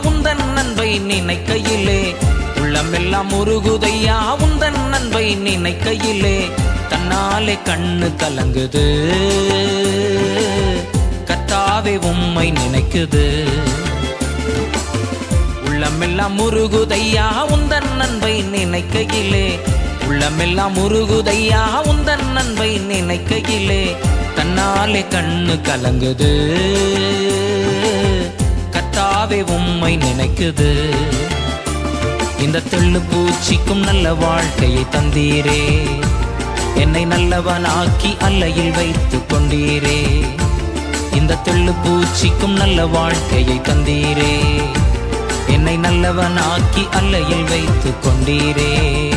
உந்தன் நண்பை நினைக்கையிலே. உள்ளமெல்லாம் முருகுதையா உந்தன் நண்பை நினைக்கையிலே. தன்னாலே கண்ணு கலங்குது. கத்தாவே உம்மை நினைக்குது. உள்ளமெல்லாம் முருகுதையா உந்தன் நண்பை நினைக்கையிலே. உள்ளமெல்லாம் முருகுதையா உந்தன் நண்பை நினைக்கையிலே. தன்னாலே கண்ணு கலங்குது. கத்தாவே உம்மை நினைக்குது. இந்த தெள்ளு பூச்சிக்கும் நல்ல வாழ்க்கையை தந்தீரே. என்னை நல்லவனாக்கி அல்லையில் வைத்து கொண்டீரே. இந்த தெள்ளு பூச்சிக்கும் நல்ல வாழ்க்கையை தந்தீரே. என்னை நல்லவனாக்கி அல்லையில் வைத்து கொண்டீரே.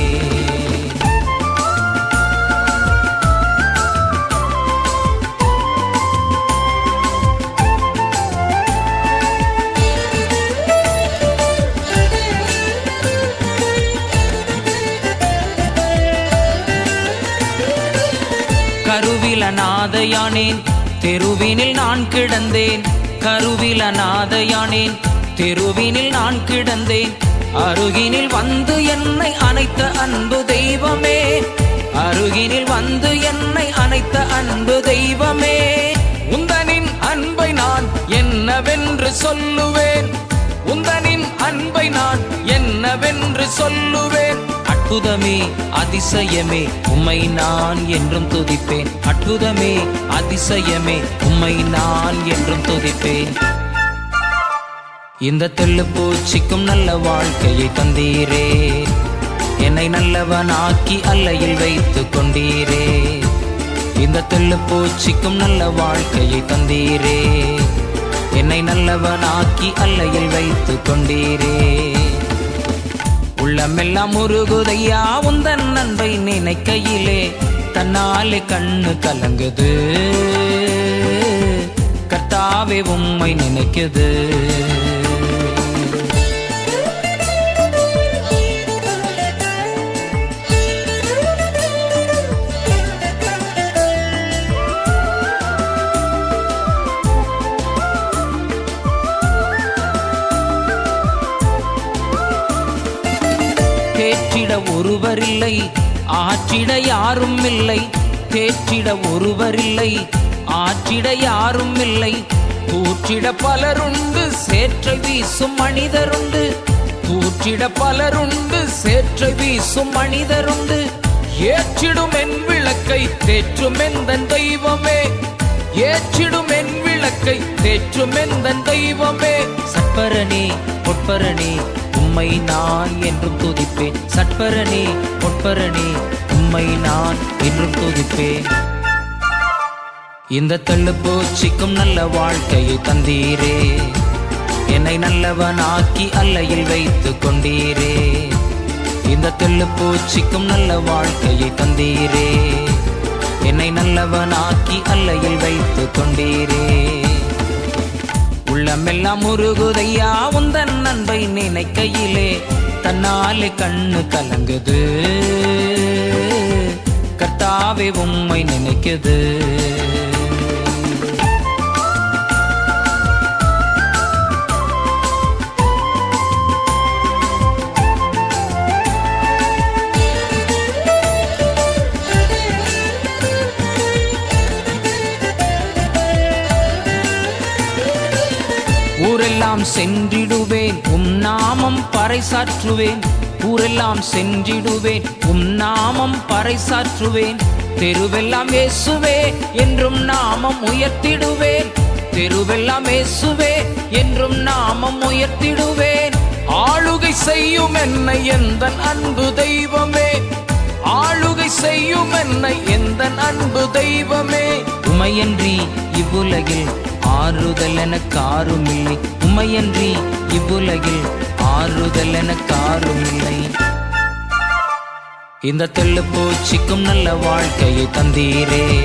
கருவில நாதையானேன் தெருவினில் நான் கிடந்தேன். கருவில நாதையானேன் தெருவினில் நான் கிடந்தேன். அருகினில் வந்து என்னை அணைத்த அன்பு தெய்வமே. அருகினில் வந்து என்னை அனைத்த அன்பு தெய்வமே. உந்தனின் அன்பை நான் என்னவென்று சொல்லுவேன். உந்தனின் அன்பை நான் என்னவென்று சொல்லுவேன். அற்புதமே அதிசயமே உம்மை நான் என்றும் துதிப்பேன். அற்புதமே அதிசயமே உம்மை நான் என்றும் துதிப்பேன். இந்த தெள்ளு பூச்சிக்கும் நல்ல வாழ்க்கையை தந்தீரே. என்னை நல்லவனாக்கி அல்லையில் வைத்து கொண்டீரே. இந்த தெள்ளு பூச்சிக்கும் நல்ல வாழ்க்கையை தந்தீரே. என்னை நல்லவனாக்கி அல்லையில் வைத்து கொண்டீரே. உள்ளமெல்லாம் முருகுதையா உந்தன் நண்பை நினைக்கையிலே தன்னாலே கண்ணு கலங்குது. கர்த்தாவே உம்மை நினைக்குது. தேற்றிட ஒருவரில்லை. ஆற்றிட யாரும் இல்லை தேற்றிட ஒருவரில்லை. ஆற்றிட யாரும் இல்லை தூற்றிட பலருண்டு சேற்றை வீசும் மனிதருண்டு. தூற்றிட பலருண்டு சேற்றை வீசும் மனிதருண்டு. ஏற்றிடும் என் விளக்கை தேற்றும் எந்தன் தெய்வமே. ஏற்றிடும் என் விளக்கை தேற்றும் எந்தன் தெய்வமே. சற்பரனே பொற்பரனே உம்மை நான் என்றும் துதிப்பேன். சட்பரணி பொற்பரனே உம்மை நான் என்றும் துதிப்பேன். இந்த தள்ளுப்பூச்சிக்கும் நல்ல வாழ்க்கையை தந்தீரே. என்னை நல்லவனாக்கி அல்லையில் வைத்து கொண்டீரே. இந்த தெள்ளுப்பூச்சிக்கும் நல்ல வாழ்க்கையை தந்தீரே. என்னை நல்லவனாக்கி அல்லையில் வைத்து கொண்டீரே. உள்ளமெல்லாம் முருகுதையா உந்தன் நண்பை நினைக்கையிலே தன்னாலே கண்ணு கலங்குது. கர்த்தாவே உம்மை நினைக்குது. ஊரெல்லாம் சென்றிடுவேன். உம் நாமம் பறைசாற்றுவேன். ஊரெல்லாம் சென்றிடுவேன். உம் நாமம் பறைசாற்றுவேன். தெருவெல்லாம் ஏசுவே என்றும் நாமம் உயர்த்திடுவேன். தெருவெல்லாம் ஏசுவே என்றும் நாமம் உயர்த்திடுவேன். ஆளுகை செய்யும் என்னை எந்த அன்பு தெய்வமே. ஆளுகை செய்யும் என்னை எந்த அன்பு தெய்வமே. உமையன்றி இவ்வுலகில் ஆறுதல் எனக்கு ஆறுமில்லை. உமையன்றி இவ்வுலகில் ஆறுதல் எனக்கு ஆறுமில்லை. இந்த தெள்ளு பூச்சிக்கும் நல்ல வாழ்க்கையை தந்தீரே.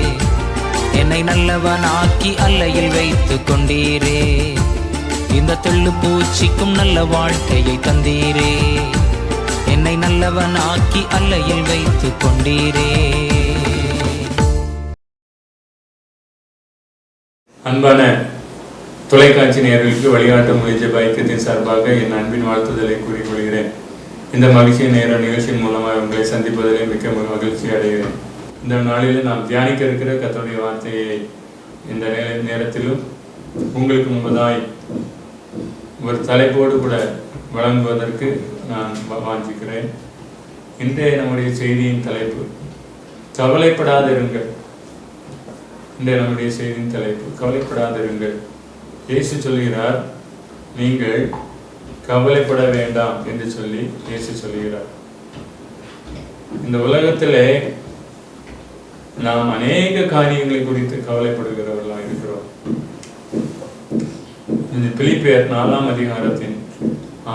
என்னை நல்லவனாக்கி அல்லையில் வைத்து கொண்டீரே. இந்த தெள்ளு பூச்சிக்கும் நல்ல வாழ்க்கையை தந்தீரே. என்னை நல்லவனாக்கி அல்லையில் வைத்து கொண்டீரே. அன்பான தொலைக்காட்சி நேர்களுக்கு வழிகாட்ட மொழி பயக்கத்தின் சார்பாக என் அன்பின் வாழ்த்துதலை கூறிக்கொள்கிறேன். இந்த மகிழ்ச்சி நேர நிகழ்ச்சியின் மூலமாக உங்களை சந்திப்பதிலே மிக்க மகிழ்ச்சி அடைகிறேன். இந்த நாளில் நாம் தியானிக்க இருக்கிற கத்தோடைய வார்த்தையை இந்த நேரத்திலும் உங்களுக்கு முன்பதாய் ஒரு தலைப்போடு கூட வழங்குவதற்கு நான் வாஞ்சிக்கிறேன். இன்றைய நம்முடைய செய்தியின் தலைப்பு கவலைப்படாதிருங்கள். இன்றைய நம்முடைய செய்தியின் தலைப்பு கவலைப்படாதிருங்கள். இயேசு சொல்கிறார் நீங்கள் கவலைப்பட வேண்டாம் என்று சொல்லி இயேசு சொல்கிறார் இந்த உலகத்திலே நாம் அநேக காரியங்களை குறித்து கவலைப்படுகிறவர்களாக இருக்கிறோம். இந்த பிலிப்பியர் நாலாம் அதிகாரத்தின்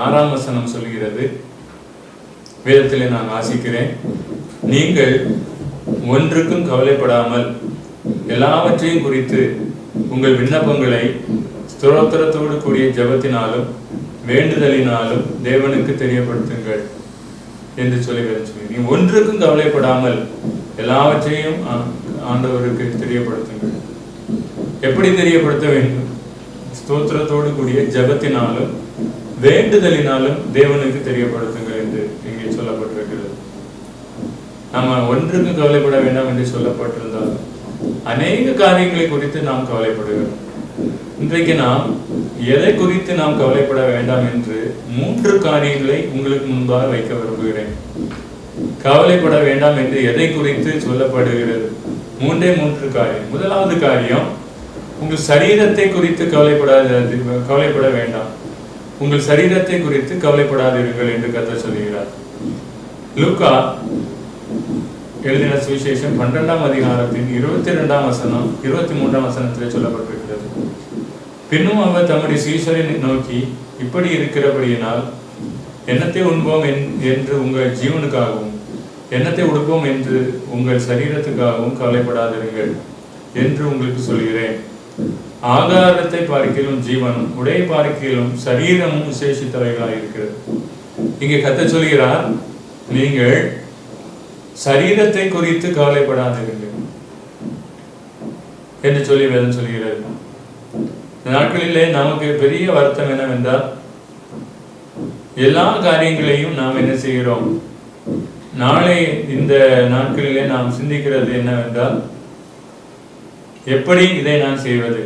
ஆறாம் வசனம் சொல்கிறது. வேதத்திலே நான் வாசிக்கிறேன் நீங்கள் ஒன்றுக்கும் கவலைப்படாமல் எல்லாவற்றையும் குறித்து உங்கள் விண்ணப்பங்களை ஸ்தோத்திரத்தோடு கூடிய ஜெபத்தினாலும் வேண்டுதலினாலும் தேவனுக்கு தெரியப்படுத்துங்கள் என்று சொல்லி சொல்லி. நீ ஒன்றுக்கும் கவலைப்படாமல் எல்லாவற்றையும் ஆண்டவருக்கு தெரியப்படுத்துங்கள். எப்படி தெரியப்படுத்த வேண்டும்? ஸ்தோத்திரத்தோடு கூடிய ஜெபத்தினாலும் வேண்டுதலினாலும் தேவனுக்கு தெரியப்படுத்துங்கள் என்று இங்கே சொல்லப்பட்டிருக்கிறது. நம்ம ஒன்றுக்கும் கவலைப்பட வேண்டாம் என்று சொல்லப்பட்டிருந்தாலும் அநேக காரியங்களை குறித்து நாம் கவலைப்படுகிறோம். இன்றைக்கு நாம் எதை குறித்து நாம் கவலைப்பட வேண்டாம் என்று மூன்று காரியங்களை உங்களுக்கு முன்பாக வைக்க விரும்புகிறேன். கவலைப்பட வேண்டாம் என்று எதை குறித்து சொல்லப்படுகிறது? மூன்றே மூன்று காரியம். முதலாவது காரியம் உங்கள் சரீரத்தை குறித்து கவலைப்படாத கவலைப்பட வேண்டாம். உங்கள் சரீரத்தை குறித்து கவலைப்படாதீர்கள் என்று கத்த சொல்கிறார் லூக்கா எழுதின சுவிசேஷம் பன்னிரெண்டாம் அதிகாரத்தின் இருபத்தி இரண்டாம் வசனம் இருபத்தி மூன்றாம் வசனத்திலே சொல்லப்பட்டிருக்கிறது. பின்னும் அவர் தம்முடைய சீசரை நோக்கி இப்படி இருக்கிறபடியினால் என்னத்தை உண்போம் என்- என்று உங்கள் ஜீவனுக்காகவும் என்னத்தை உடுப்போம் என்று உங்கள் சரீரத்துக்காகவும் கவலைப்படாதீர்கள் என்று உங்களுக்கு சொல்கிறேன் ஆகாரத்தை பார்க்கிலும் ஜீவனும் உடை பார்க்கிலும் சரீரமும் விசேஷித்தவைகளாக இருக்கிறது இங்கே கத்த சொல்கிறார் நீங்கள் சரீரத்தை குறித்து கவலைப்படாதிருங்கள் என்று சொல்லி வேதம் சொல்கிறார் இந்த நாட்களிலே நமக்கு பெரிய வருத்தம் என்னவென்றால் எல்லா காரியங்களையும் நாம் என்ன செய்கிறோம்? நாளை இந்த நாட்களிலே நாம் சிந்திக்கிறது என்னவென்றால் எப்படி இதை நான் செய்வது?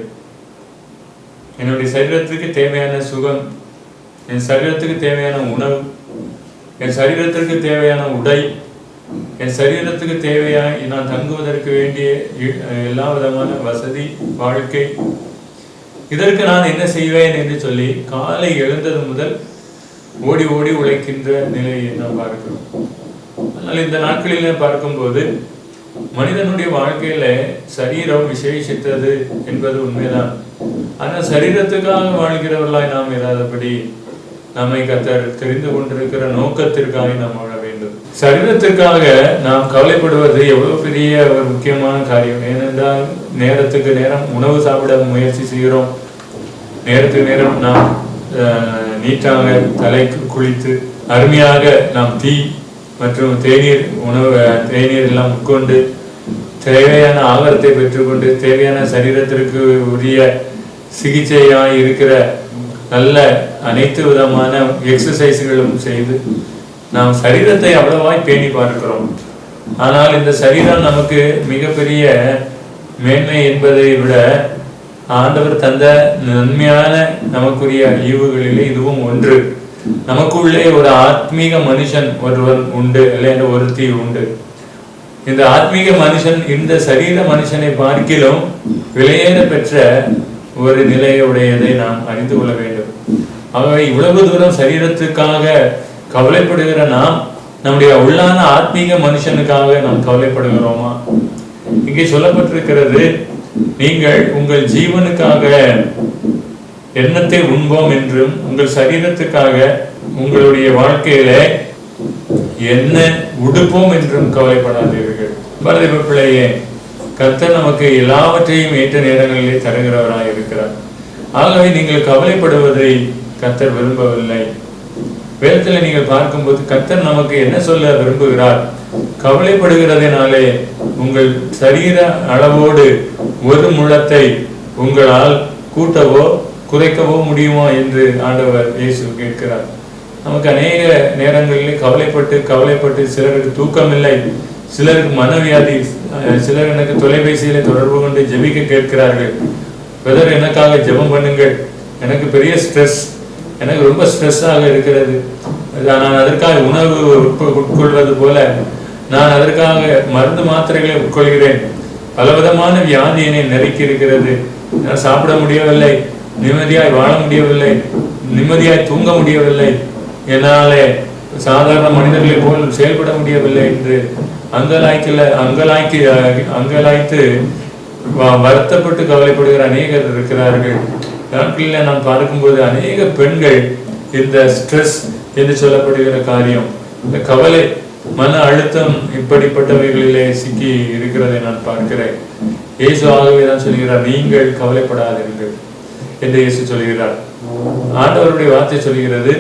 என்னுடைய சரீரத்துக்கு தேவையான சுகம் என் சரீரத்துக்கு தேவையான உணவு என் சரீரத்திற்கு தேவையான உடை என் சரீரத்துக்கு தேவையாய் நான் தங்குவதற்கு வேண்டிய எல்லா விதமான வசதி வாழ்க்கை. இதற்கு நான் என்ன செய்வேன் என்று சொல்லி காலை எழுந்தது முதல் ஓடி ஓடி உழைக்கின்ற நிலையை நாம் பார்க்கிறோம். ஆனால் இந்த நாட்களிலே பார்க்கும்போது மனிதனுடைய வாழ்க்கையில சரீரம் விசேஷித்தது என்பது உண்மைதான். ஆனால் சரீரத்துக்காக வாழ்கிறவர்களாய் நாம் இராதபடி நம்மை கத்தர் தெரிந்து கொண்டிருக்கிற நோக்கத்திற்காக நாம் வாழ வேண்டும் சரீரத்திற்காக நாம் கவலைப்படுவது எவ்வளவு பெரிய ஒரு முக்கியமான காரியம். ஏனென்றால் நேரத்துக்கு நேரம் உணவு சாப்பிட முயற்சி செய்கிறோம். நேரத்துக்கு நேரம் நாம் அஹ், நீட்டாக தலைக்கு குளித்து அருமையாக நாம் தீ மற்றும் தேநீர் உணவு அஹ், தேநீர் எல்லாம் உட்கொண்டு தேவையான ஆகாரத்தை பெற்றுக்கொண்டு தேவையான சரீரத்திற்கு உரிய சிகிச்சையாக இருக்கிற நல்ல அனைத்து விதமான எக்ஸசைஸ்களும் செய்து நாம் சரீரத்தை அவ்வளவாய் பேணி பார்க்கிறோம். ஆனால் இந்த சரீரம் நமக்கு மிகப்பெரிய மேன்மை என்பதை விட ஆண்டவர் தந்த நன்மையான நமக்குரிய ஈவுகளிலே இதுவும் ஒன்று. நமக்குள்ளே ஒரு ஆத்மீக மனுஷன் ஒருவன் உண்டு இல்லை ஒருத்தி உண்டு. இந்த ஆத்மீக மனுஷன் இந்த சரீர மனுஷனை பார்க்கிலும் விலையேற பெற்ற ஒரு நிலையுடையதை நாம் அறிந்து கொள்ள வேண்டும். ஆகவே இவ்வளவு தூரம் சரீரத்துக்காக கவலைப்படுகிற நாம் நம்முடைய உள்ளான ஆத்மீக மனுஷனுக்காக நாம் கவலைப்படுகிறோமா? இங்கே சொல்லப்பட்டிருக்கிறது நீங்கள் உங்கள் ஜீவனுக்காக எண்ணத்தை உண்போம் என்றும் உங்கள் சரீரத்துக்காக உங்களுடைய வாழ்க்கையில என்ன உடுப்போம் என்றும் கவலைப்படாதீர்கள். பரதேவ பிள்ளையே கர்த்தர் நமக்கு எல்லாவற்றையும் ஏற்ற நேரங்களிலே தருகிறவராக இருக்கிறார். ஆகவே நீங்கள் கவலைப்படுவதை கர்த்தர் விரும்பவில்லை. வேதத்தில் நீங்கள் பார்க்கும்போது கத்தர் நமக்கு என்ன சொல்ல விரும்புகிறார்? கவலைப்படுகிறதினாலே உங்கள் சரீர அளவோடு ஒரு முழத்தை உங்களால் கூட்டவோ குறைக்கவோ முடியுமா என்று ஆண்டவர் இயேசு கேட்கிறார். நமக்கு அநேக நேரங்களில் கவலைப்பட்டு கவலைப்பட்டு சிலருக்கு தூக்கமில்லை சிலருக்கு மனவியாதி அஹ் சிலர் எனக்கு தொலைபேசியில தொடர்பு கொண்டு ஜெபிக்க கேட்கிறார்கள். பிரதர் எனக்காக ஜெபம் பண்ணுங்கள். எனக்கு பெரிய ஸ்ட்ரெஸ் எனக்கு ரொம்ப ஸ்ட்ரெஸ்ஸாக இருக்கிறது. நான் அதற்காக உணவு உட்கொள்வது போல நான் அதற்காக மருந்து மாத்திரைகளை உட்கொள்கிறேன். பலவிதமான வியாதி என்னை நெருக்கி இருக்கிறது. நான் சாப்பிட முடியவில்லை. நிம்மதியாய் வாழ முடியவில்லை. நிம்மதியாய் தூங்க முடியவில்லை. என்னாலே சாதாரண மனிதர்களை போல் செயல்பட முடியவில்லை என்று அங்கலாய்க்கல அங்கலாய்க்கு அங்கலாய்த்து வ- வருத்தப்பட்டு கவலைப்படுகிற அநேகர் இருக்கிறார்கள். நாட்களில் நாம் பார்க்கும்போது அநேக பெண்கள் இந்த ஸ்ட்ரெஸ் என்று சொல்லப்படுகிற காரியம் இந்த கவலை மன அழுத்தம் இப்படிப்பட்டவைகளிலே சிக்கி இருக்கிறதை நான் பார்க்கிறேன். இயேசு ஆகவே தான் சொல்கிறார் நீங்கள் கவலைப்படாதீர்கள் என்று இயேசு சொல்கிறார். ஆண்டவருடைய வார்த்தை சொல்கிறது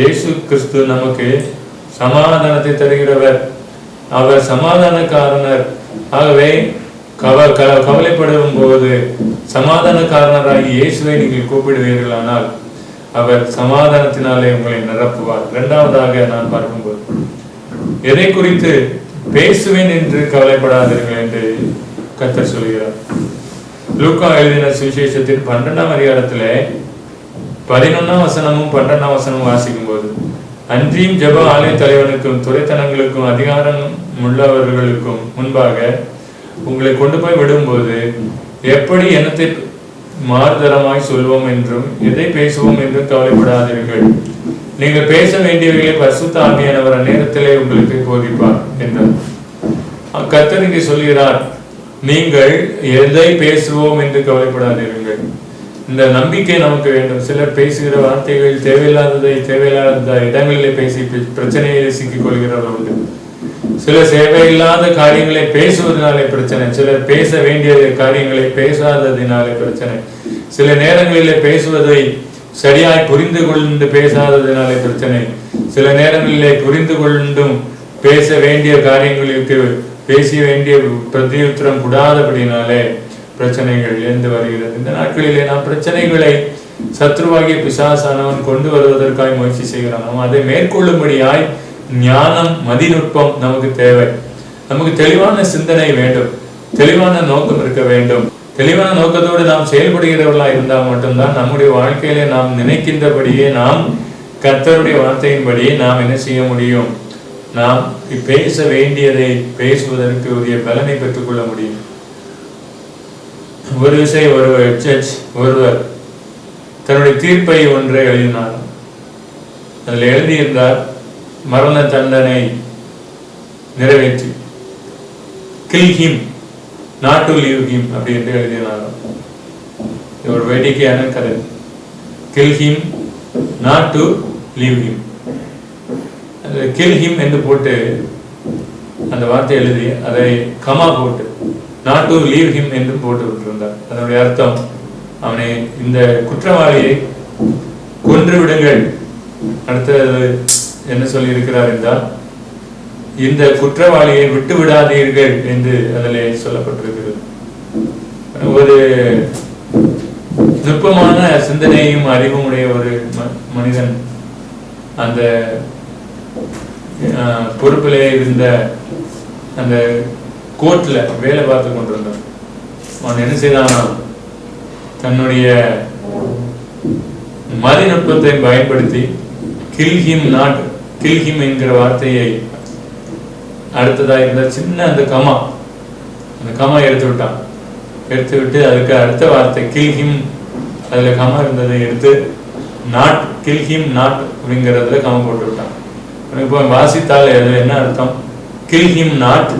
இயேசு கிறிஸ்து நமக்கு சமாதானத்தை தருகிறவர். அவர் சமாதானக்காரனர். ஆகவே கவ க- கவலைப்படும் போது சமாதானக்காரனராகி இயேசுவை நீங்கள் கூப்பிடுவீர்களானால் அவர் சமாதானத்தினாலே உங்களை நிரப்புவார். இரண்டாவதாக நான் பார்க்கும்போது எதை குறித்து பேசுவேன் என்று கவலைப்படாதீர்கள் என்று கத்தர் சொல்கிறார். லூக்கா எழுதின சுவிசேஷத்தின் பன்னெண்டாம் அதிகாரத்திலே பதினொன்னாம் வசனமும் பன்னெண்டாம் வசனமும் வாசிக்கும் போது அன்றியும் ஜப ஆலய தலைவனுக்கும் துறைத்தனங்களுக்கும் அதிகாரம் உள்ளவர்களுக்கும் முன்பாக உங்களை கொண்டு போய் விடும்போது எப்படி என்னத்தை மாறுதரமாய் சொல்வோம் என்றும் எதை பேசுவோம் என்றும் கவலைப்படாதீர்கள். நீங்கள் பேச வேண்டியவைகளை பரிசுத்த ஆவியானவர் அந்நேரத்திலே உங்களுக்கு போதிப்பார் என்றார். கத்தர் இங்கே சொல்கிறார் நீங்கள் எதை பேசுவோம் என்று கவலைப்படாதீர்கள். இந்த நம்பிக்கை நமக்கு வேண்டும். சிலர் பேசுகிற வார்த்தைகள் தேவையில்லாததை தேவையில்லாத இடங்களிலே பேசி பிரச்சனையிலே சிக்கிக் கொள்கிறவர்கள் உண்டு. சில சேவையில்லாத காரியங்களை பேசுவதனாலே பிரச்சனை சிலர் பேச வேண்டிய காரியங்களை பேசாததினாலே பிரச்சனை. சில நேரங்களில் பேசுவதை சரியாய் புரிந்து கொண்டு பேசாததினாலே பிரச்சனை. சில நேரங்களிலே புரிந்து கொண்டும் பேச வேண்டிய காரியங்களுக்கு பேச வேண்டிய பிரதியுத்தரம் கூடாதபடினாலே பிரச்சனைகள் எழுந்து வருகிறது. இந்த நாட்களிலே நாம் பிரச்சனைகளை சத்ருவாகிய பிசாசானவன் கொண்டு வருவதற்காய் முயற்சி செய்கிறான் அதை மேற்கொள்ளும்படியாய் ஞானம் மதிநுட்பம் நமக்கு தேவை. நமக்கு தெளிவான சிந்தனை வேண்டும். தெளிவான நோக்கம் இருக்க வேண்டும். தெளிவான நோக்கத்தோடு நாம் செயல்படுகிறவர்களாக இருந்தால் மட்டும்தான் நம்முடைய வாழ்க்கையிலே நாம் நினைக்கின்றபடியே நாம் கர்த்தருடைய வார்த்தையின்படியே நாம் என்ன செய்ய முடியும்? நாம் பேச வேண்டியதை பேசுவதற்கு உரிய பலனை பெற்றுக்கொள்ள முடியும். ஒரு விசை ஒருவர் ஜட்ஜ் ஒருவர் தன்னுடைய தீர்ப்பை ஒன்றை எழுதினார். அதில் எழுதியிருந்தார் மரண தண்டனை நிறைவேற்றி. Kill him not to leave him அப்படி என்று இது ஒரு வேடிக்கையான கதை? Kill him not to leave him kill him என்று போட்டு அந்த வார்த்தை எழுதி அதை கமா போட்டு நாட் டு லீவ் ஹிம் என்று போட்டு விட்டிருந்தார். அதனுடைய அர்த்தம் அவனை இந்த குற்றவாளியை கொன்று விடுங்கள். அடுத்தது என்ன சொல்லி இருக்கிறார் என்றால் இந்த குற்றவாளியை விட்டு விடாதீர்கள் என்று அதிலே சொல்லப்பட்டிருக்கிறது. ஒரு நுட்பமான சிந்தனையும் அறிவும் உடைய ஒரு ம- மனிதன் அந்த பொறுப்பிலே இருந்த அந்த கோர்ட்ல வேலை பார்த்து கொண்டிருந்தான். அவன் என்ன செய்தானா? தன்னுடைய மதிநுட்பத்தை பயன்படுத்தி kill him not kill him என்கிற வார்த்தையை அடுத்ததா இருந்த சின்ன அந்த கமா அந்த கமா எடுத்து விட்டான். எடுத்து விட்டு அதுக்கு அடுத்த வார்த்தை கில் ஹிம் அதுல கமா இருந்ததை எடுத்து நாட் கில் ஹிம் நாட் அப்படிங்கிறதுல கமா போட்டு விட்டான். இப்போ வாசித்தால் அது என்ன அர்த்தம்? Kill him not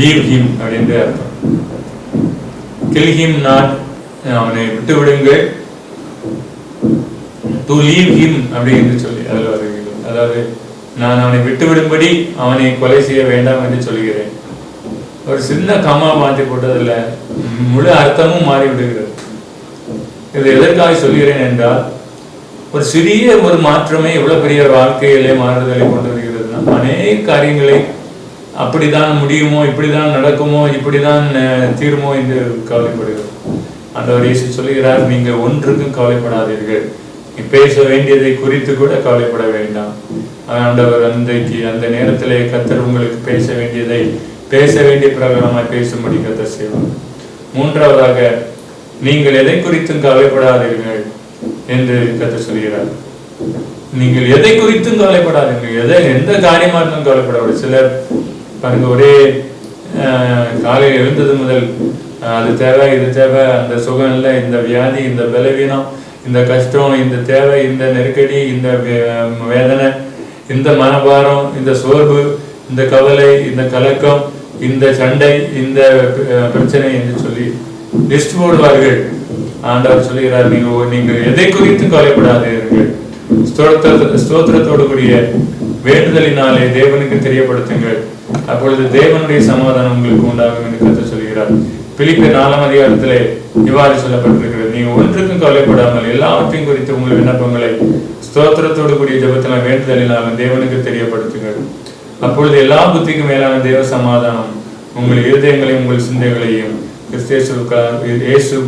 leave him அப்படின்ற அர்த்தம். கில் ஹிம் நாட் அவனை விட்டு விடுங்கள் டு லீவ் ஹிம் அப்படின்னு சொல்லி அதில் வருது. அதாவது நான் அவனை விட்டுவிடும்படி அவனை கொலை செய்ய வேண்டாம் என்று சொல்கிறேன் ஒரு சின்ன கமா மாற்றி போட்டதில் முழு அர்த்தமும் மாறி விடுகிறது இது எதற்காக சொல்கிறேன் என்றால் ஒரு சிறிய ஒரு மாற்றமே எவ்வளவு பெரிய வாழ்க்கையிலே மாறுதலை கொண்டு வருகிறதுனா அநேக காரியங்களை அப்படிதான் முடியுமோ இப்படிதான் நடக்குமோ இப்படிதான் தீருமோ என்று கவலைப்படுகிறோம். ஆண்டவர் இயேசு சொல்லுகிறார் நீங்க ஒன்றுக்கும் கவலைப்படாதீர்கள். நீ பேச வேண்டியதை குறித்து கூட கவலைப்பட வேண்டாம். ஆண்டவர் அன்றைக்கு அந்த நேரத்திலே கத்தர் உங்களுக்கு பேச வேண்டியதை பேச வேண்டிய பிரகாரமாக பேசும்படி கத்தர் செய்வார். மூன்றாவதாக நீங்கள் எதை குறித்தும் கவலைப்படாதீர்கள் என்று கத்தர் சொல்கிறார். நீங்கள் எதை குறித்தும் கவலைப்படாதீர்கள். எதை எந்த காரியமா இருந்தாலும் கவலைப்படாது சிலர் பாருங்க ஒரே அஹ், காலையில் எழுந்தது முதல் அது தேவை இது தேவை அந்த சுகம் இல்லை இந்த வியாதி இந்த பலவீனம் இந்த கஷ்டம் இந்த தேவை இந்த நெருக்கடி இந்த வேதனை இந்த மனபாரம் இந்த சோர்வு இந்த கவலை இந்த கலக்கம் இந்த சண்டை இந்த பிரச்சனை என்று சொல்லி லிஸ்ட் போடுவார்கள். ஆண்டவர் சொல்லுகிறார் நீங்க நீங்கள் எதை குறித்து கவலைப்படாதீர்கள். ஸ்தோத்திரத்தோடு கூடிய வேண்டுதலினாலே தேவனுக்கு தெரியப்படுத்துங்கள். அப்பொழுது தேவனுடைய சமாதானம் உங்களுக்கு உண்டாகும் என்று கருத்து சொல்கிறார் பிலிப்பி நாலாம் அதிகாரத்திலே இவ்வாறு சொல்லப்பட்டிருக்கிறது. நீங்க ஒன்றுக்கு கவலைப்படாமல் எல்லாவற்றையும் குறித்து உங்கள் விண்ணப்பங்களை ஸ்தோத்திரத்தோடு கூடிய ஜபத்தில் வேண்டுதலினாலும் தேவனுக்கு தெரியப்படுத்துங்கள். அப்பொழுது எல்லா புத்திக்கும் மேலான தேவ சமாதானம் உங்கள் இருதயங்களையும் உங்கள் சிந்தைகளையும் இயேசு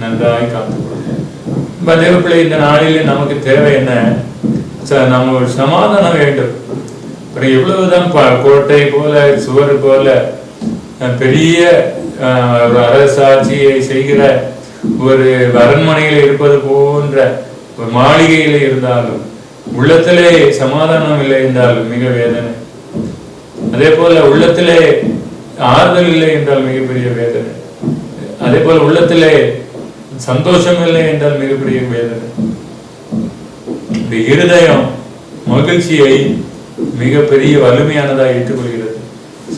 நன்றாய் காத்துக்கொள்ளும். இப்ப தேவப்பிள்ளை இந்த நாளில் நமக்கு தேவை என்ன? ச- நம்ம ஒரு சமாதானம் வேண்டும். அப்புறம் எவ்வளவுதான் கோட்டை போல சுவர் போல அஹ், பெரிய அரசாட்சியை செய்கிற ஒரு அரண்மனையில் இருப்பது போன்ற ஒரு மாளிகையில் இருந்தாலும் உள்ளத்திலே சமாதானம் இல்லை என்றாலும் மிக வேதனை. அதே போல உள்ளத்திலே ஆறுதல் இல்லை என்றால் மிகப்பெரிய வேதனை. அதே போல உள்ளத்திலே சந்தோஷம் இல்லை என்றால் மிகப்பெரிய வேதனை. இந்த இருதயம் மகிழ்ச்சியை மிகப்பெரிய வலிமையானதாக ஏற்றுக்கொள்கிறது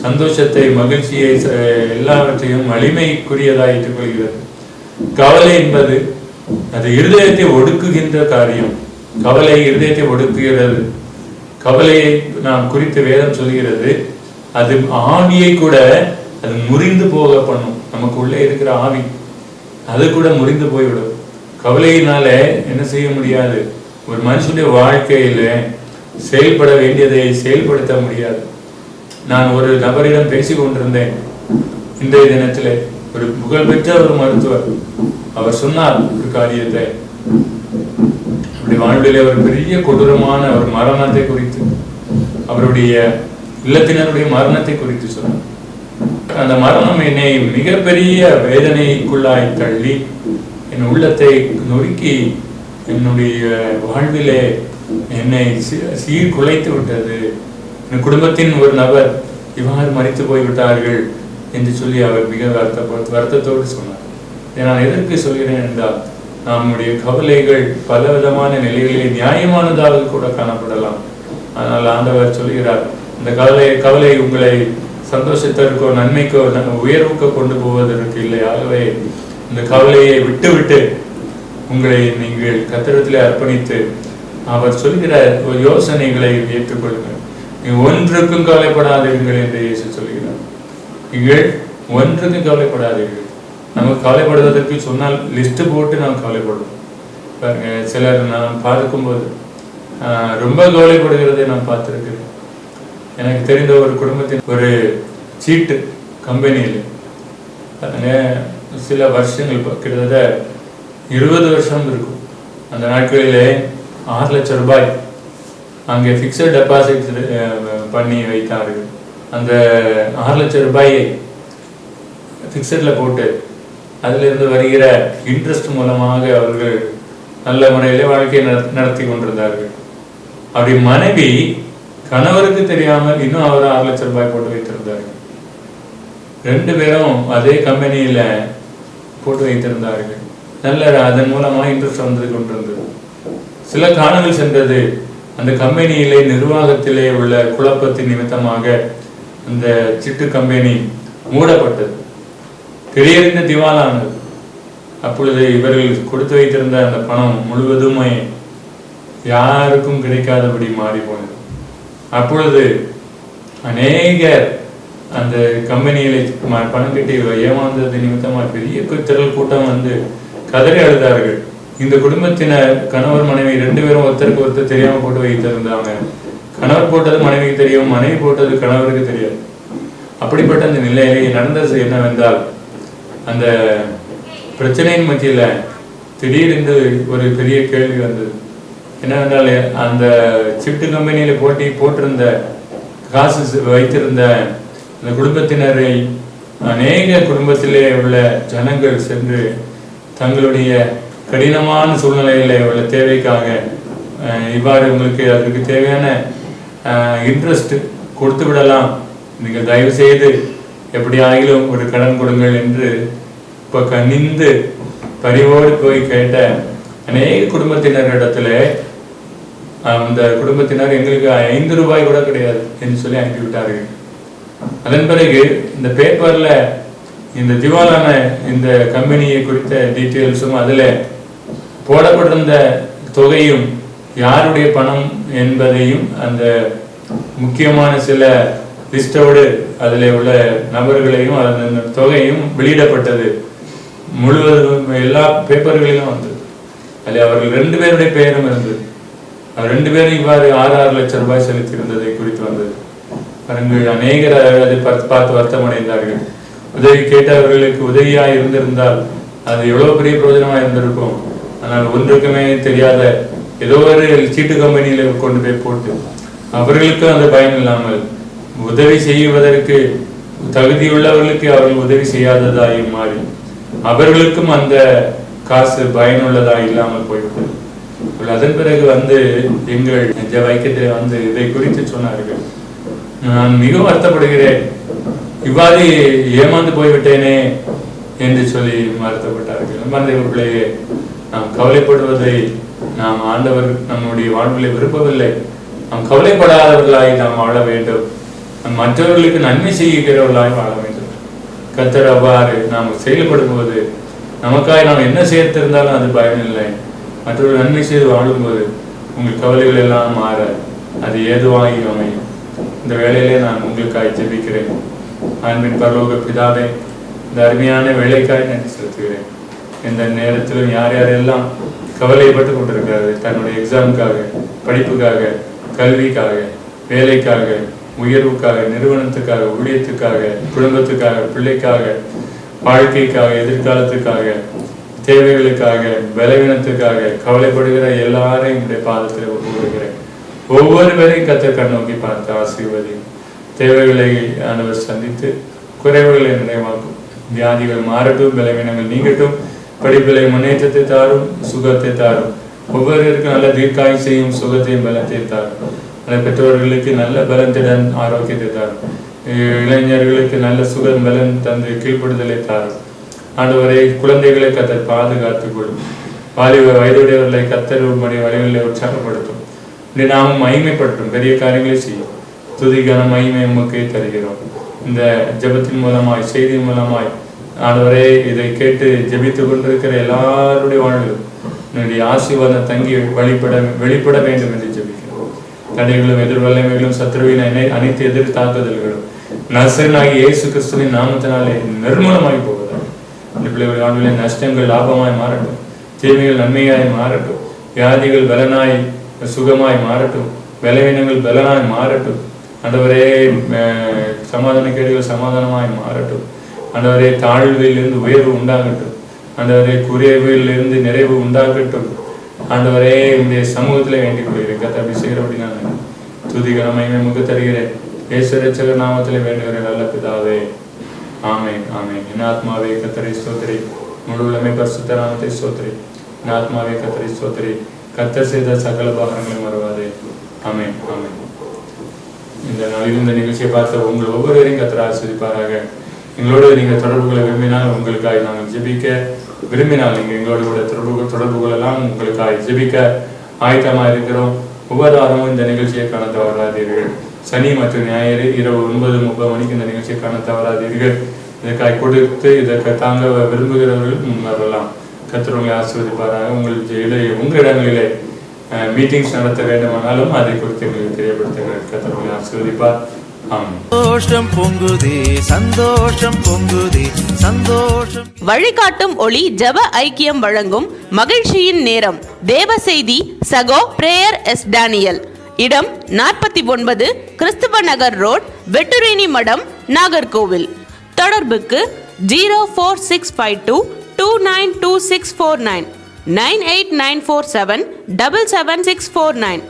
சந்தோஷத்தை மகிழ்ச்சியை எல்லாவற்றையும் வலிமைக்குரியதாக ஏற்றுக்கொள்கிறது. கவலை என்பது அது இருதயத்தை ஒடுக்குகின்ற காரியம். கவலை இருதயத்தை ஒடுக்குகிறது. கவலையை நாம் குறித்து வேதம் சொல்கிறது அது ஆவியை கூட அது முறிந்து போக பண்ணும். நமக்கு உள்ளே இருக்கிற ஆவி அது கூட முறிந்து போய்விடும். கவலையினால என்ன செய்ய முடியாது? ஒரு மனுஷனுடைய வாழ்க்கையில செயல்பட வேண்டியதை செயல்படுத்த முடியாது. நான் ஒரு நபரிடம் பேசிக் கொண்டிருந்தேன் இன்றைய தினத்திலே ஒரு புகழ்பெற்ற ஒரு மருத்துவர் அவர் சொன்னார் ஒரு காரியத்தை. அப்படி வாழ்விலே ஒரு பெரிய கொடூரமான ஒரு மரணத்தை குறித்து அவருடைய இல்லத்தினருடைய மரணத்தை குறித்து சொன்னார். அந்த மரணம் என்னை மிகப்பெரிய வேதனைக்குள்ளாய் தள்ளி என் உள்ளத்தை நொறுக்கி என்னுடைய வாழ்விலே என்னை சீ- சீர்குலைத்து விட்டது. என் குடும்பத்தின் ஒரு நபர் இவ்வாறு மறித்து போய்விட்டார்கள் என்று சொல்லி அவர் மிக வருத்த வருத்தத்தோடு சொன்னார். இதை நான் எதற்கு சொல்கிறேன் என்றால் நம்முடைய கவலைகள் பல விதமான நிலைகளிலே நியாயமானதாக கூட காணப்படலாம். ஆனால் ஆண்டவர் சொல்கிறார் இந்த கவலை கவலை உங்களை சந்தோஷத்திற்கோ நன்மைக்கோ ந- உயர்வுக்கோ கொண்டு போவதற்கு இல்லை. ஆகவே இந்த கவலையை விட்டுவிட்டு உங்களை நீங்கள் கத்திரத்திலே அர்ப்பணித்து அவர் சொல்கிற ஒரு யோசனைகளை ஏற்றுக்கொள்ளுங்கள். ஒன்றுக்கும் கவலைப்படாதீர்கள் என்று இயேசு சொல்கிறார் நீங்கள் ஒன்றுக்கும் கவலைப்படாதீர்கள். நமக்கு கவலைப்படுவதற்கு சொன்னால் லிஸ்ட் போட்டு நாம் கவலைப்படுவோம். பாருங்க சிலர் நான் பார்க்கும்போது ரொம்ப கவலைப்படுகிறதை நான் பார்த்துருக்கிறேன் எனக்கு தெரிந்த ஒரு குடும்பத்தின் ஒரு சீட்டு கம்பெனியில் பாருங்க சில வருஷங்கள் கிட்டத்தட்ட இருபது வருஷம் இருக்கும். அந்த நாட்களிலே ஆறு லட்சம் ரூபாய் அங்கே ஃபிக்ஸட் டெபாசிட் பண்ணி வைத்தார்கள் அந்த ஆறு லட்சம் ரூபாயை ஃபிக்ஸடில் போட்டு அதிலிருந்து வருகிற இன்ட்ரெஸ்ட் மூலமாக அவர்கள் நல்ல முறையில் வாழ்க்கையை நடத்- நடத்தி கொண்டிருந்தார்கள். அப்படி மனைவி கணவருக்கு தெரியாமல் இன்னும் அவர் ஆறு லட்சம் ரூபாய் போட்டு வைத்திருந்தார்கள் ரெண்டு பேரும் அதே கம்பெனியில போட்டு வைத்திருந்தார்கள். நல்ல அதன் மூலமா இன்ட்ரெஸ்ட் வந்து கொண்டிருந்தது. சில காலங்கள் சென்றது. அந்த கம்பெனியிலே நிர்வாகத்திலே உள்ள குழப்பத்தின் நிமித்தமாக அந்த சிட்டு கம்பெனி மூடப்பட்டது. திடீரென்று திவாலானது. அப்பொழுது இவர்கள் கொடுத்து வைத்திருந்த அந்த பணம் முழுவதுமே யாருக்கும் கிடைக்காதபடி மாறி போனது அப்பொழுது அநேகர் அந்த கம்பெனியில ம- பணம் கட்டி ஏமாந்தது நிமித்தமாக பெரிய திரள் கூட்டம் வந்து கதறி அழுதார்கள். இந்த குடும்பத்தினர் கணவர் மனைவி ரெண்டு பேரும் ஒருத்தருக்கு ஒருத்தர் தெரியாம போட்டு வைத்திருந்தாங்க. கணவர் போட்டது மனைவிக்கு தெரியும் மனைவி போட்டது கணவருக்கு தெரியாது. அப்படிப்பட்ட அந்த நிலையிலே நடந்தது என்னவென்றால் அந்த பிரச்சனையின் மத்தியில் திடீரென்று ஒரு பெரிய கேள்வி வந்தது. என்னவென்றால் அந்த சிப்ட் கம்பெனியில் போட்டி போட்டிருந்த காசு வைத்திருந்த அந்த குடும்பத்தினரை அநேக குடும்பத்திலே உள்ள ஜனங்கள் சென்று தங்களுடைய கடினமான சூழ்நிலையில உள்ள தேவைக்காக அஹ், இவ்வாறு உங்களுக்கு அதற்கு தேவையான இன்ட்ரெஸ்ட் கொடுத்து விடலாம். நீங்கள் தயவு செய்து எப்படி ஆகிலும் ஒரு கடன் கொடுங்கள் என்று இப்போ கனிந்து பரிவோடு போய் கேட்ட அநேக குடும்பத்தினரிடத்துல அந்த குடும்பத்தினர் எங்களுக்கு ஐந்து ரூபாய் கூட கிடையாது என்று சொல்லி அனுப்பிவிட்டார்கள். அதன் பிறகு இந்த பேப்பர்ல இந்த திவாலான இந்த கம்பெனியை குறித்த டீட்டெயில்ஸும் அதுல போடப்பட்டிருந்த தொகையும் யாருடைய பணம் என்பதையும் அந்த முக்கியமான சில லிஸ்டோடு அதில் உள்ள நபர்களையும் அந்த தொகையும் வெளியிடப்பட்டது. முழுவதும் எல்லா பேப்பர்களிலும் வந்தது. அதில் அவர்கள் ரெண்டு பேருடைய பெயரும் இருந்தது. அவர் ரெண்டு பேரும் இவ்வாறு ஆறு ஆறு லட்சம் ரூபாய் செலுத்தியிருந்ததை குறித்து வந்தது. பாருங்கள் அநேகர் அதை பார்த்து பார்த்து வருத்தம் அடைந்தார்கள் உதவி கேட்டவர்களுக்கு உதவியாக இருந்திருந்தால் அது எவ்வளோ பெரிய பிரயோஜனமாக இருந்திருக்கும்? ஆனால் ஒன்றுக்குமே தெரியாத ஏதோ ஒரு சீட்டு கம்பெனியில கொண்டு போய் போட்டு அவர்களுக்கும் அந்த பயன் இல்லாமல் உதவி செய்வதற்கு தகுதியுள்ளவர்களுக்கு அவர்கள் உதவி செய்யாததாய் மாறி அவர்களுக்கும் அந்த காசு பயனுள்ளதாய் இல்லாமல் போய்விட்டது. அதன் பிறகு வந்து எங்கள் ஜெப வைக்கத்தில் வந்து இதை குறித்து சொன்னார்கள். நான் மிகவும் வருத்தப்படுகிறேன். இவ்வாறு ஏமாந்து போய்விட்டேனே என்று சொல்லி வருத்தப்பட்டார்கள். மந்தவர்களே நாம் கவலைப்படுவதை நாம் ஆண்டவர் நம்முடைய வாழ்விலை விரும்பவில்லை. நாம் கவலைப்படாதவர்களாய் நாம் வாழ வேண்டும். நம் மற்றவர்களுக்கு நன்மை செய்கிறவர்களாய் வாழ வேண்டும். கத்தர் அவ்வாறு நாம் செயல்படும் போது நமக்காய் நாம் என்ன சேர்த்திருந்தாலும் அது பயனில்லை. மற்றவர்கள் நன்மை செய்து வாழும்போது உங்கள் கவலைகள் எல்லாம் மாற அது ஏதுவாகி அமையும். இந்த வேலையிலே நான் உங்களுக்காய் ஜெபிக்கிறேன். அன்பின் பரலோக பிதாவே இந்த அருமையான வேலைக்காய் நன்றி செலுத்துகிறேன். இந்த நேரத்திலும் யார் யாரெல்லாம் கவலைப்பட்டு கொண்டிருக்காரு தன்னுடைய எக்ஸாமுக்காக படிப்புக்காக கல்விக்காக வேலைக்காக உயர்வுக்காக நிறுவனத்துக்காக ஊழியத்துக்காக குடும்பத்துக்காக பிள்ளைக்காக வாழ்க்கைக்காக எதிர்காலத்துக்காக தேவைகளுக்காக பலவீனத்துக்காக கவலைப்படுகிற எல்லாரையும் என்னுடைய பாதத்தில் ஒப்புக்கொள்கிறேன் ஒவ்வொருவரையும் கத்த கண்ணோக்கி பார்த்து ஆசீர்வதி. தேவைகளை ஆண்டவர் சந்தித்து குறைவுகளை நிறைவாக்கும் வியாதிகள் மாறட்டும் பலவீனங்கள் நீங்கட்டும். படிப்பிலை முன்னேற்றத்தை தாரும் சுகத்தை தாரும். ஒவ்வொருவருக்கும் நல்ல தீர்க்காயுசையும் சுகத்தையும் பலத்தை தாரும். அந்த பெற்றோர்களுக்கு நல்ல பலத்திடன் ஆரோக்கியத்தை தாரும். இளைஞர்களுக்கு நல்ல சுகம் பலன் தந்து கீழ்ப்படுதலை தாரும். ஆண்டவரை குழந்தைகளை கத்தர் பாதுகாத்துக் கொள்ளும் வாலிப வயதுடையவர்களை கத்தர் உம்முடைய வழிகளை உற்சாகப்படுத்தும். இப்படி நாமும் மகிமைப்படுத்தும். பெரிய காரியங்களை செய்யும். துதி கன மகிமை உமக்கே தருகிறோம். இந்த ஜெபத்தின் மூலமாய் செய்தியின் மூலமாய் ஆண்டவரே இதை கேட்டு ஜெபித்துக் கொண்டிருக்கிற எல்லாருடைய வாழ்விலும் என்னுடைய ஆசீர்வாதம் தங்கி வழிபட வெளிப்பட வேண்டும் என்று ஜெபிக்கிறோம். தடைகளும் எதிர்வல்லமைகளும் சத்ருவின் அனை- அனைத்து எதிர் தாக்குதல்களும் நசரனாகி இயேசு கிறிஸ்துவின் நாமத்தினாலே நிர்மூலமாகி போவதாக. இந்த வாழ்விலே நஷ்டங்கள் லாபமாய் மாறட்டும். தீமைகள் நன்மையாய் மாறட்டும். வியாதிகள் பலனாய் சுகமாய் மாறட்டும். பலவீனங்கள் பலனாய் மாறட்டும். ஆண்டவரே அஹ், சமாதான கேடுகள் சமாதானமாய் மாறட்டும். ஆண்டவரே தாழ்விலிருந்து உயர்வு உண்டாகட்டும். ஆண்டவரே குறைவிலிருந்து நிறைவு உண்டாகட்டும். ஆண்டவரே என்னுடைய சமூகத்தில் வேண்டிக் கொள்கிறேன். கத்த அப்படி செய்கிறபடி நான் துதிகரமையுமே முக தருகிறேன். ஏசுரட்சகர் நாமத்தில் வேண்டுகிறேன் நல்ல பிதாவே. ஆமென் ஆமென். என் ஆத்மாவே கத்தரை ஸ்தோத்திரி. முழு உலமை பரிசுத்த நாமத்தை ஸ்தோத்திரி. என் ஆத்மாவே கத்தரை ஸ்தோத்திரி. கத்தர் செய்த சகல பாகங்களையும் வருவாதே ஆமென் ஆமென். இந்த நாளில் இந்த நிகழ்ச்சியை பார்த்த உங்கள் ஒவ்வொருவரையும் கத்தர் ஆஸ்வதிப்பாராக எங்களோடு நீங்கள் தொடர்பு கொள்ள விரும்பினால் உங்களுக்காக நாங்கள் ஜெபிக்க விரும்பினால் நீங்கள் எங்களோட கூட தொடர்பு தொடர்பு கொள்ளலாம். உங்களுக்காக ஜெபிக்க ஆயத்தமாக இருக்கிறோம். ஒவ்வொரு வாரமும் இந்த நிகழ்ச்சியை காண தவறாதீர்கள். சனி மற்றும் ஞாயிறு இரவு ஒன்பது முப்பது மணிக்கு இந்த நிகழ்ச்சியை காண தவறாதீர்கள். இதற்காக கொடுத்து இதற்கு தாங்க விரும்புகிறவர்கள் முன் கத்திரவங்களை ஆசிர்வதிப்பாராக உங்களை ஆசீர்வதிப்பாராக. உங்கள் இட- உங்கள் இடங்களிலே மீட்டிங்ஸ் நடத்த வேண்டுமானாலும் அதை குறித்து எங்களுக்கு தெரியப்படுத்துங்கள். கத்திரவங்களை ஆசிர்வதிப்பார். சந்தோஷம் பொங்குதே சந்தோஷம் பொங்குதே சந்தோஷம். வழிகாட்டும் ஒளி ஜப ஐக்கியம் வழங்கும் மகிழ்ச்சியின் நேரம். தேவ செய்தி சகோ பிரேயர் எஸ் டேனியல். இடம் நாற்பத்தி ஒன்பது கிறிஸ்துவ நகர் ரோட் வெட்டுரேனி மடம் நாகர்கோவில். தொடர்புக்கு zero four six five two two nine two six four nine nine eight nine four seven double seven six four nine.